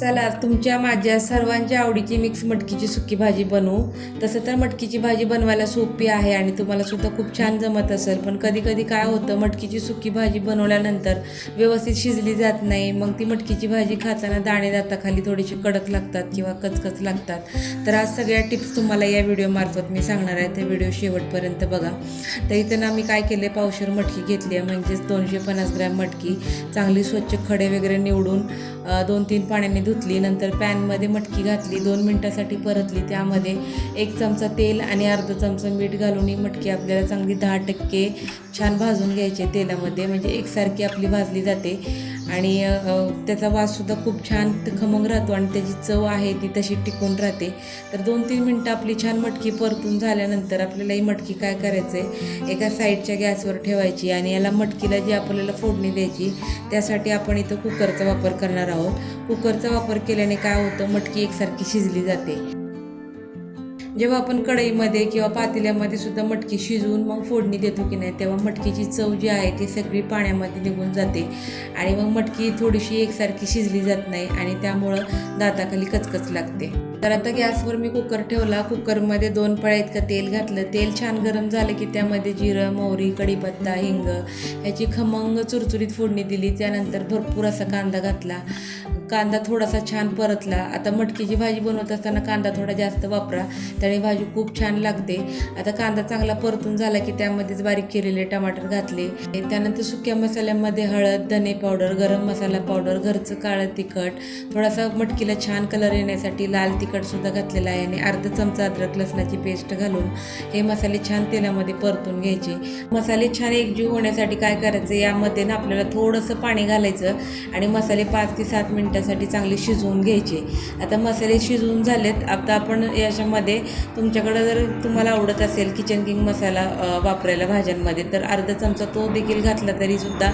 चला तुमच्या माझ्या सर्वांच्या आवडीची मिक्स मटकीची सुकी भाजी बनवू. तसं तर मटकीची भाजी बनवायला सोपी आहे आणि तुम्हाला सुद्धा खूप छान जमत असेल. पण कधी कधी काय होतं मटकीची सुकी भाजी बनवल्यानंतर व्यवस्थित शिजली जात नाही. मग ती मटकीची भाजी खाताना दाणे खाली थोडीशी कडक लागतात किंवा कचकच लागतात. तर आज सगळ्या टिप्स तुम्हाला या व्हिडिओमार्फत मी सांगणार आहे. ते व्हिडिओ शेवटपर्यंत बघा. तर इथं ना मी काय केले पावशर मटकी घेतली आहे. म्हणजेच दोनशे पन्नास ग्रॅम मटकी चांगली स्वच्छ खडे वगैरे निवडून दोन तीन पाण्याने धुतली नंतर पॅनमध्ये मटकी घातली दोन मिनटासाठी परतली. त्यामध्ये एक चमचा तेल आणि अर्धा चमचा मीठ घालून ही मटकी आपल्याला चांगली दहा टक्के छान भाजून घ्यायचे तेलामध्ये म्हणजे एकसारखी आपली भाजली जाते. आणि त्याचा वाससुद्धा खूप छान खमंग राहतो आणि त्याची चव आहे ती तशी टिकून राहते. तर दोन तीन मिनटं आपली छान मटकी परतून झाल्यानंतर आपल्याला ही मटकी काय करायचं आहे एका साईडच्या गॅसवर ठेवायची आणि याला मटकीला जी आपल्याला फोडणी द्यायची त्यासाठी आपण इथं कुकरचा वापर करणार आहोत. कुकरचा वापर केल्याने काय होतं मटकी एकसारखी शिजली जाते. जेव्हा आपण कढईमध्ये किंवा पातेल्यामध्ये सुद्धा मटकी शिजवून मग फोडणी देतो की नाही तेव्हा मटकीची चव जी आहे ती सगळी पाण्यामध्ये निघून जाते. आणि मग मटकी थोडीशी एकसारखी शिजली जात नाही आणि त्यामुळं दाताखाली कचकच लागते. तर आता गॅसवर मी कुकर ठेवला. कुकरमध्ये दोन पळ्या इतकं तेल घातलं. तेल छान गरम झालं की त्यामध्ये जिरं मोहरी कढीपत्ता हिंग ह्याची खमंग चुरचुरीत फोडणी दिली. त्यानंतर भरपूर असा कांदा घातला. कांदा थोडासा छान परतला. आता मटकीची भाजी बनवत असताना कांदा थोडा जास्त वापरा. त्याने भाजी खूप छान लागते. आता कांदा चांगला परतून झाला की त्यामध्येच बारीक केलेले टमाटर घातले. त्यानंतर सुक्या मसाल्यामध्ये हळद धने पावडर गरम मसाला पावडर घरचं काळं तिखट थोडासा मटकीला छान कलर येण्यासाठी लाल तिखटसुद्धा घातलेला आहे आणि अर्धा चमचा अद्रक लसणाची पेस्ट घालून हे मसाले छान तेलामध्ये परतून घ्यायचे. मसाले छान एकजीव होण्यासाठी काय करायचं यामध्ये ना आपल्याला थोडंसं पाणी घालायचं आणि मसाले पाच ते सात मिनटासाठी चांगले शिजवून घ्यायचे. आता मसाले शिजवून झालेत आता आपण याच्यामध्ये तुमच्याकडं जर तुम्हाला आवडत असेल किचन किंग मसाला वापरायला भाज्यांमध्ये तर अर्धा चमचा तो देखील घातला तरीसुद्धा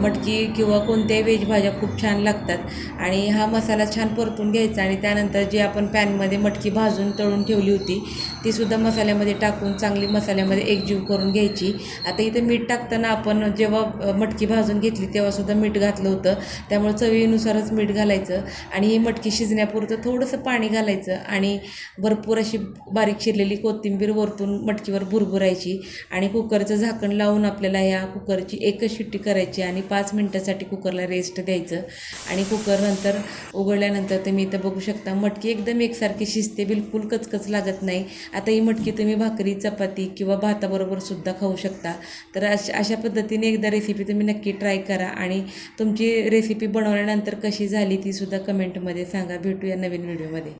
मटकी किंवा कोणत्याही व्हेज भाज्या खूप छान लागतात. आणि हा मसाला छान परतून घ्यायचा आणि त्यानंतर जे आपण पॅनमध्ये मटकी भाजून तळून ठेवली होती. ती सुद्धा मसाल्यामध्ये टाकून चांगली मसाल्यामध्ये एकजीव करून घ्यायची. आता इथं मीठ टाकताना आपण जेव्हा मटकी भाजून घेतली तेव्हासुद्धा मीठ घातलं होतं. त्यामुळे चवीनुसारच मीठ घालायचं आणि ही मटकी शिजण्यापुरतं थोडंसं पाणी घालायचं आणि भरपूर अशी बारीक शिरलेली कोथिंबीर वरतून मटकीवर भुरभुरायची आणि कुकरचं झाकण लावून आपल्याला ह्या कुकरची एकच शिट्टी करायची आणि पाच मिनटासाठी कुकरला रेस्ट द्यायचं. आणि कुकर नंतर उघडल्यानंतर तुम्ही इथं बघू शकता मटकी एकदम एकसारखी शिजते बिलकुल कचकच लागत नाही. आता ही मटकी तुम्ही भाकरी चपाती किंवा भाताबरोबर सुद्धा खाऊ शकता. तर अशा अशा पद्धतीने एकदा रेसिपी तुम्ही नक्की ट्राय करा आणि तुमची रेसिपी बनवल्यानंतर कशी झाली ती सुद्धा कमेंटमध्ये सांगा. भेटूया नवीन व्हिडिओमध्ये